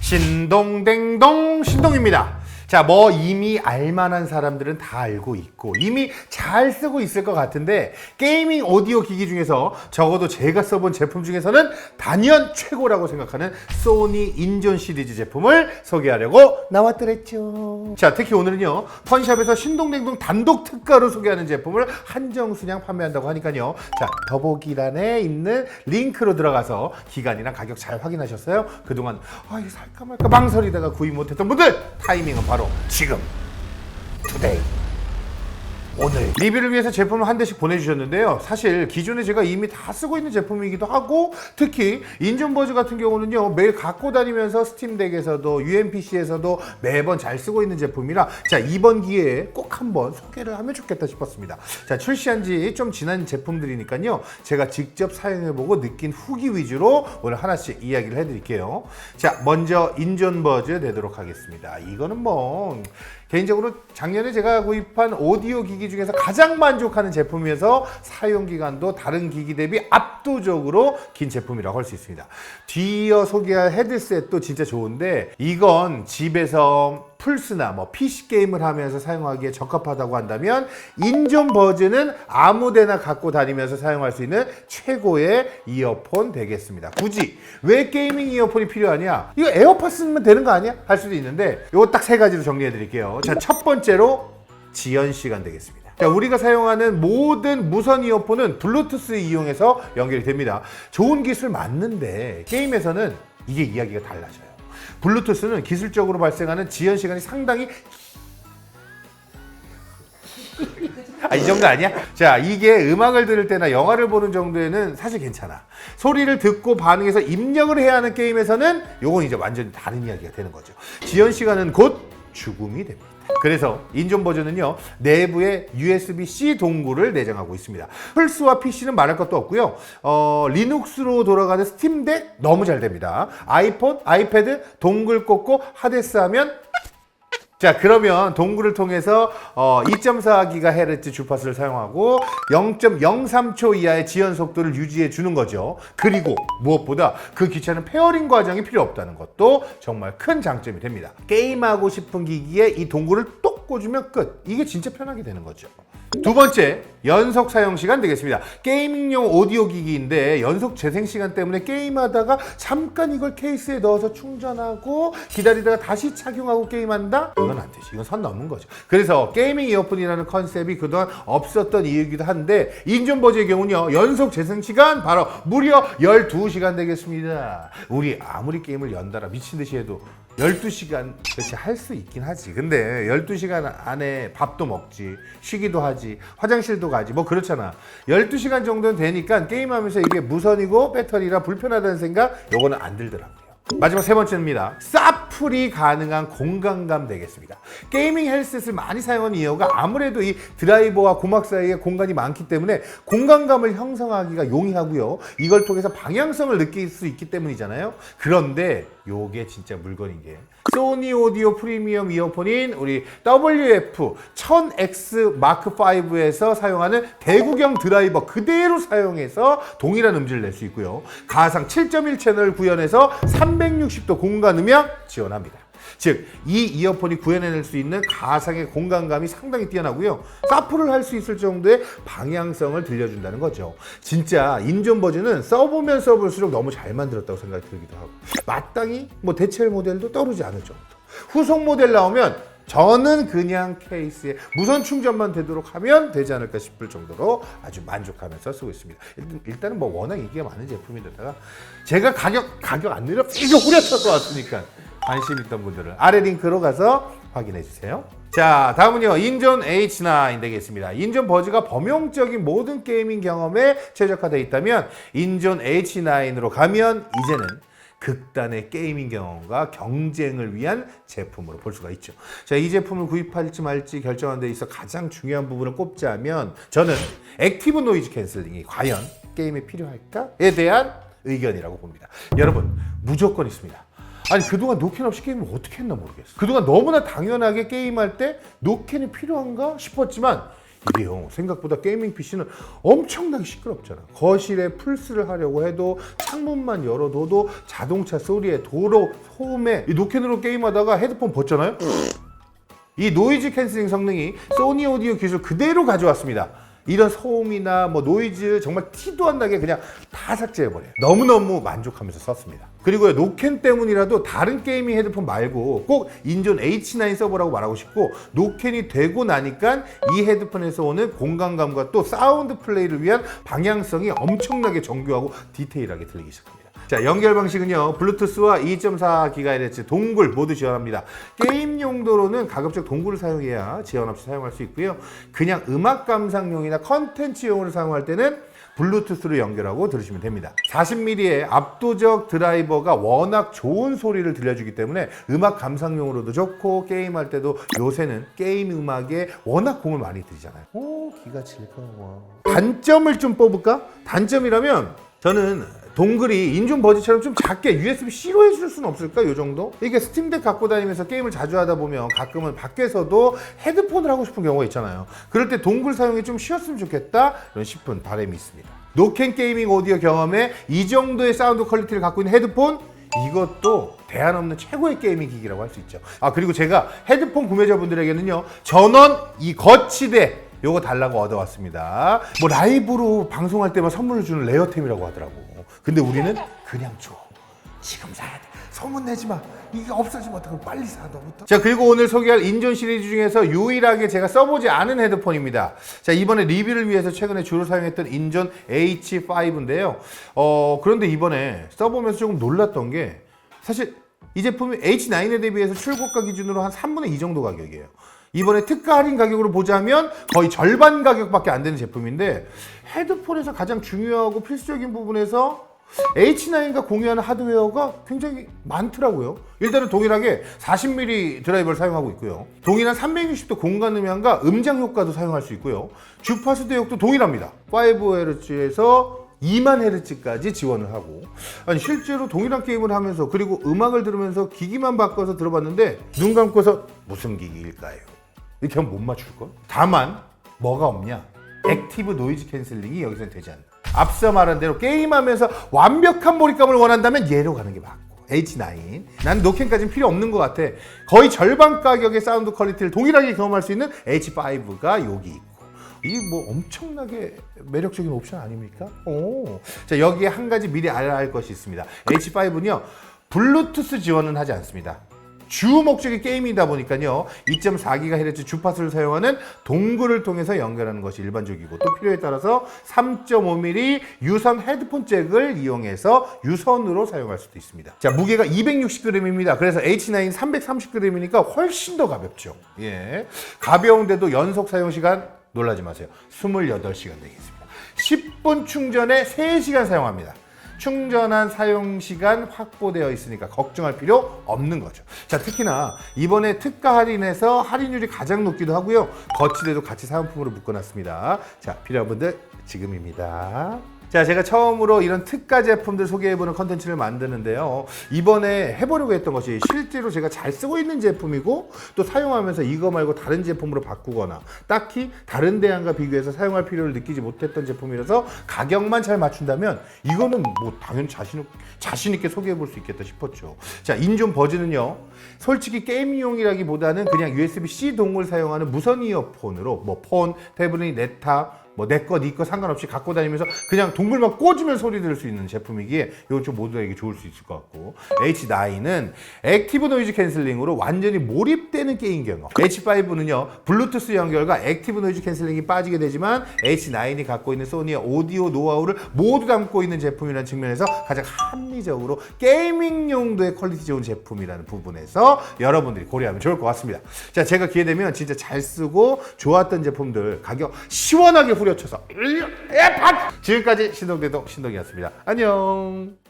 신동댕동 신동입니다. 자, 뭐 이미 알만한 사람들은 다 알고 있고 이미 잘 쓰고 있을 것 같은데 게이밍 오디오 기기 중에서 적어도 제가 써본 제품 중에서는 단연 최고라고 생각하는 소니 인존 시리즈 제품을 소개하려고 나왔더랬죠. 자, 특히 오늘은요 펀샵에서 신동댕동 단독 특가로 소개하는 제품을 한정 수량 판매한다고 하니까요. 자, 더보기란에 있는 링크로 들어가서 기간이랑 가격 잘 확인하셨어요? 그동안 아 이거 살까 말까 망설이다가 구입 못했던 분들 타이밍은 바로 지금 투데이 오늘 리뷰를 위해서 제품을 한 대씩 보내주셨는데요. 사실 기존에 제가 이미 다 쓰고 있는 제품이기도 하고 특히 인존버즈 같은 경우는요 매일 갖고 다니면서 스팀덱에서도 UMPC에서도 매번 잘 쓰고 있는 제품이라 자 이번 기회에 꼭 한번 소개를 하면 좋겠다 싶었습니다. 자 출시한 지 좀 지난 제품들이니까요 제가 직접 사용해보고 느낀 후기 위주로 오늘 하나씩 이야기를 해드릴게요. 자 먼저 인존버즈 내도록 하겠습니다. 이거는 뭐 개인적으로 작년에 제가 구입한 오디오 기기 중에서 가장 만족하는 제품이어서 사용 기간도 다른 기기 대비 압도적으로 긴 제품이라고 할 수 있습니다. 뒤이어 소개할 헤드셋도 진짜 좋은데 이건 집에서 플스나 뭐 PC 게임을 하면서 사용하기에 적합하다고 한다면 인존 버즈는 아무데나 갖고 다니면서 사용할 수 있는 최고의 이어폰 되겠습니다. 굳이 왜 게이밍 이어폰이 필요하냐? 이거 에어팟 쓰면 되는 거 아니야? 할 수도 있는데 이거 딱 세 가지로 정리해 드릴게요. 자, 첫 번째로 지연 시간 되겠습니다. 자, 우리가 사용하는 모든 무선 이어폰은 블루투스 이용해서 연결이 됩니다. 좋은 기술 맞는데 게임에서는 이게 이야기가 달라져요. 블루투스는 기술적으로 발생하는 지연 시간이 상당히 아, 이 정도 아니야? 자, 이게 음악을 들을 때나 영화를 보는 정도에는 사실 괜찮아. 소리를 듣고 반응해서 입력을 해야 하는 게임에서는 요건 이제 완전히 다른 이야기가 되는 거죠. 지연 시간은 곧 죽음이 됩니다. 그래서 인존 버전은요 내부에 USB-C 동굴을 내장하고 있습니다. 플스와 PC는 말할 것도 없고요. 어, 리눅스로 돌아가는 스팀덱 너무 잘 됩니다. 아이폰, 아이패드 동굴 꽂고 하데스 하면 자 그러면 동굴을 통해서 어, 2.4GHz 주파수를 사용하고 0.03초 이하의 지연 속도를 유지해 주는 거죠. 그리고 무엇보다 그 귀찮은 페어링 과정이 필요 없다는 것도 정말 큰 장점이 됩니다. 게임하고 싶은 기기에 이 동굴을 똑 꽂으면 끝. 이게 진짜 편하게 되는 거죠. 두 번째, 연속 사용 시간 되겠습니다. 게이밍용 오디오 기기인데 연속 재생 시간 때문에 게임하다가 잠깐 이걸 케이스에 넣어서 충전하고 기다리다가 다시 착용하고 게임한다? 이건 안 되지. 이건 선 넘은 거죠. 그래서 게이밍 이어폰이라는 컨셉이 그동안 없었던 이유이기도 한데 인존버즈의 경우는요. 연속 재생 시간 바로 무려 12시간 되겠습니다. 우리 아무리 게임을 연달아 미친 듯이 해도 12시간 그렇지 할 수 있긴 하지. 근데 12시간 안에 밥도 먹지, 쉬기도 하지, 화장실도 가지. 뭐 그렇잖아. 12시간 정도는 되니까 게임하면서 이게 무선이고 배터리라 불편하다는 생각 요거는 안 들더라고요. 마지막 세 번째입니다. 사풀이 가능한 공간감 되겠습니다. 게이밍 헬스셋을 많이 사용하는 이유가 아무래도 이 드라이버와 고막 사이에 공간이 많기 때문에 공간감을 형성하기가 용이하고요. 이걸 통해서 방향성을 느낄 수 있기 때문이잖아요. 그런데 요게 진짜 물건인 게 소니 오디오 프리미엄 이어폰인 우리 WF 1000X 마크 5에서 사용하는 대구경 드라이버 그대로 사용해서 동일한 음질을 낼 수 있고요. 가상 7.1 채널 구현해서 360도 공간 음향 지원합니다. 즉, 이 이어폰이 구현해낼 수 있는 가상의 공간감이 상당히 뛰어나고요. 사프를 할 수 있을 정도의 방향성을 들려준다는 거죠. 진짜 인존 버전은 써보면 써볼수록 너무 잘 만들었다고 생각이 들기도 하고 마땅히 뭐 대체 모델도 떠오르지 않을 정도. 후속 모델 나오면 저는 그냥 케이스에 무선 충전만 되도록 하면 되지 않을까 싶을 정도로 아주 만족하면서 쓰고 있습니다. 일단- 일단 은 뭐 워낙 인기가 많은 제품인데다가 제가 가격 가격 안 내려 이거 후려쳐서 왔으니까 관심 있던 분들은 아래 링크로 가서 확인해 주세요. 자, 다음은요. 인존 H9 되겠습니다. 인존 버즈가 범용적인 모든 게이밍 경험에 최적화되어 있다면 인존 H9으로 가면 이제는 극단의 게이밍 경험과 경쟁을 위한 제품으로 볼 수가 있죠. 자, 이 제품을 구입할지 말지 결정하는 데 있어 가장 중요한 부분을 꼽자면 저는 액티브 노이즈 캔슬링이 과연 게임에 필요할까에 대한 의견이라고 봅니다. 여러분, 무조건 있습니다. 아니 그동안 노캔 없이 게임을 어떻게 했나 모르겠어. 그동안 너무나 당연하게 게임할 때 노캔이 필요한가 싶었지만 이게요 생각보다 게이밍 PC는 엄청나게 시끄럽잖아 거실에 플스를 하려고 해도 창문만 열어둬도 자동차 소리에 도로 소음에 이 노캔으로 게임하다가 헤드폰 벗잖아요 이 노이즈 캔슬링 성능이 소니 오디오 기술 그대로 가져왔습니다. 이런 소음이나 뭐 노이즈 정말 티도 안 나게 그냥 다 삭제해버려요. 너무너무 만족하면서 썼습니다. 그리고 노캔 때문이라도 다른 게이밍 헤드폰 말고 꼭 인존 H9 서버라고 말하고 싶고 노캔이 되고 나니까 이 헤드폰에서 오는 공간감과 또 사운드 플레이를 위한 방향성이 엄청나게 정교하고 디테일하게 들리기 시작합니다. 자 연결 방식은요. 블루투스와 2.4GHz 동굴 모두 지원합니다. 게임 용도로는 가급적 동굴을 사용해야 지원 없이 사용할 수 있고요. 그냥 음악 감상용이나 컨텐츠용으로 사용할 때는 블루투스로 연결하고 들으시면 됩니다. 40mm의 압도적 드라이버가 워낙 좋은 소리를 들려주기 때문에 음악 감상용으로도 좋고 게임할 때도 요새는 게임 음악에 워낙 공을 많이 들이잖아요. 오 기가 와 단점을 좀 뽑을까? 단점이라면 저는 동글이 인존 버즈처럼 좀 작게 USB-C로 해줄 수는 없을까? 요 정도? 이게 스팀덱 갖고 다니면서 게임을 자주 하다 보면 가끔은 밖에서도 헤드폰을 하고 싶은 경우가 있잖아요. 그럴 때 동글 사용이 좀 쉬웠으면 좋겠다? 이런 싶은 바람이 있습니다. 노캔 게이밍 오디오 경험에 이 정도의 사운드 퀄리티를 갖고 있는 헤드폰? 이것도 대안 없는 최고의 게이밍 기기라고 할 수 있죠. 아, 그리고 제가 헤드폰 구매자분들에게는요, 전원 이 거치대 요거 달라고 얻어왔습니다. 뭐 라이브로 방송할 때만 선물을 주는 레어템이라고 하더라고. 근데 우리는 그냥 줘. 지금 사야 돼. 소문 내지 마. 이게 없어지면 어떡하고 빨리 사 너부터. 자 그리고 오늘 소개할 인존 시리즈 중에서 유일하게 제가 써보지 않은 헤드폰입니다. 자 이번에 리뷰를 위해서 최근에 주로 사용했던 인존 H5인데요. 어 그런데 이번에 써보면서 조금 놀랐던 게 사실 이 제품이 H9에 대비해서 출고가 기준으로 한 3분의 2 정도 가격이에요. 이번에 특가 할인 가격으로 보자면 거의 절반 가격밖에 안 되는 제품인데 헤드폰에서 가장 중요하고 필수적인 부분에서 H9과 공유하는 하드웨어가 굉장히 많더라고요. 일단은 동일하게 40mm 드라이버를 사용하고 있고요. 동일한 360도 공간 음향과 음장 효과도 사용할 수 있고요. 주파수 대역도 동일합니다. 5Hz에서 2만 헤르츠까지 지원을 하고 아니 실제로 동일한 게임을 하면서 그리고 음악을 들으면서 기기만 바꿔서 들어봤는데 눈 감고서 무슨 기기일까요? 이렇게 하면 못 맞출걸? 다만 뭐가 없냐? 액티브 노이즈 캔슬링이 여기서 되지 않는다. 앞서 말한 대로 게임하면서 완벽한 몰입감을 원한다면 얘로 가는 게 맞고 H9 난 노캔까지는 필요 없는 것 같아 거의 절반 가격의 사운드 퀄리티를 동일하게 경험할 수 있는 H5가 여기 있고 이게 뭐 엄청나게 매력적인 옵션 아닙니까? 오. 자 여기에 한 가지 미리 알아야 할 것이 있습니다 H5는요 블루투스 지원은 하지 않습니다 주 목적이 게임이다 보니까요. 2.4GHz 주파수를 사용하는 동굴을 통해서 연결하는 것이 일반적이고 또 필요에 따라서 3.5mm 유선 헤드폰 잭을 이용해서 유선으로 사용할 수도 있습니다. 자 무게가 260g입니다. 그래서 H9 330g이니까 훨씬 더 가볍죠. 예. 가벼운데도 연속 사용 시간 놀라지 마세요. 28시간 되겠습니다. 10분 충전에 3시간 사용합니다 충전한 사용 시간 확보되어 있으니까 걱정할 필요 없는 거죠. 자, 특히나 이번에 특가 할인에서 할인율이 가장 높기도 하고요. 거치대도 같이 사은품으로 묶어놨습니다. 자, 필요한 분들 지금입니다. 자, 제가 처음으로 이런 특가 제품들 소개해보는 컨텐츠를 만드는데요. 이번에 해보려고 했던 것이 실제로 제가 잘 쓰고 있는 제품이고 또 사용하면서 이거 말고 다른 제품으로 바꾸거나 딱히 다른 대안과 비교해서 사용할 필요를 느끼지 못했던 제품이라서 가격만 잘 맞춘다면 이거는 뭐 당연히 자신, 자신 있게 소개해볼 수 있겠다 싶었죠. 자, 인존 버즈는요. 솔직히 게임용이라기보다는 그냥 USB-C 동을 사용하는 무선 이어폰으로 뭐 폰, 태블릿, 네타 뭐 내 거, 네 거 상관없이 갖고 다니면서 그냥 동물만 꽂으면 소리 들을 수 있는 제품이기에 이건 좀 모두에게 좋을 수 있을 것 같고. H9은 액티브 노이즈 캔슬링으로 완전히 몰입되는 게임 경험. H5는요 블루투스 연결과 액티브 노이즈 캔슬링이 빠지게 되지만 H9이 갖고 있는 소니의 오디오 노하우를 모두 담고 있는 제품이라는 측면에서 가장 합리적으로 게이밍 용도의 퀄리티 좋은 제품이라는 부분에서 여러분들이 고려하면 좋을 것 같습니다. 자 제가 기회 되면 진짜 잘 쓰고 좋았던 제품들 가격 시원하게 후려쳐서 지금까지 신동대동 신동이었습니다. 안녕.